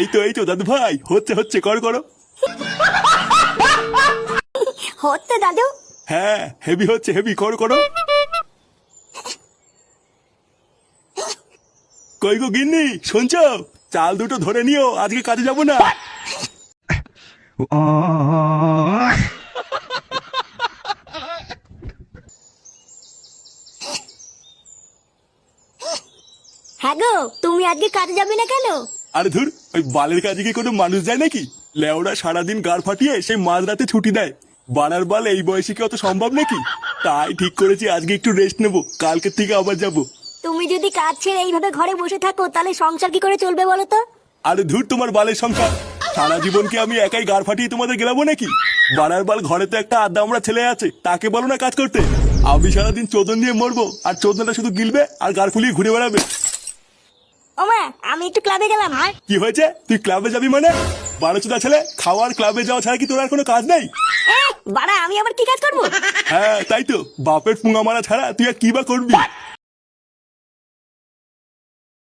এই তো এই তো দাদু ভাই হচ্ছে হচ্ছে কর করো। হচ্ছে দাদু? হ্যাঁ হেভি হচ্ছে হেভি কর করো। কই গো গিন্নি শুনছো? চাল দুটো ধরে নিও আজকে কাজে যাব না। হ্যাঁ গো তুমি আজকে কাজে যাবে না কেন? আরে ধুর ওই বালের কাজে কি কোনো মানুষ যায় নাকি? লেওরা সারাদিন গাড় ফাটিয়ে সেই মাঝরাতে ছুটি দেয়। বাড়ার বাল এই বয়সে কি অত সম্ভব নাকি? তাই ঠিক করেছি আজকে একটু রেস্ট নেব কালকের থেকে আবার যাব। তুমি যদি কাজ ছেড়ে এইভাবে ঘরে বসে থাকো তাহলে সংসার কি করে চলবে বলো তো? আরে ধুর তোমার বালের সংসার সারা জীবন কি আমি একাই গাড় ফাটিয়ে তোমাদের গেলাবো নাকি? বাড়ার বাল ঘরে তো একটা আড্ডা আমরা ছেলে আছে তাকে বলো না কাজ করতে। আমি সারাদিন চোদন নিয়ে মরবো আর চোদনটা শুধু গিলবে আর গাড় ফুলিয়ে ঘুরে বেড়াবে। ওমা আমি একটু ক্লাবে গেলাম। কি হয়েছে? তুই ক্লাবে যাবি মানে? বারো চোদা ছেলে খাওয়ার ক্লাবে যাওয়া ছাড়া কি তোর আর কোনো কাজ নেই? বাড়া আমি আবার কি কাজ করব? হ্যাঁ তাই তো। বাপের পুঙা মারা ছাড়া তুই আর কি বা করবি?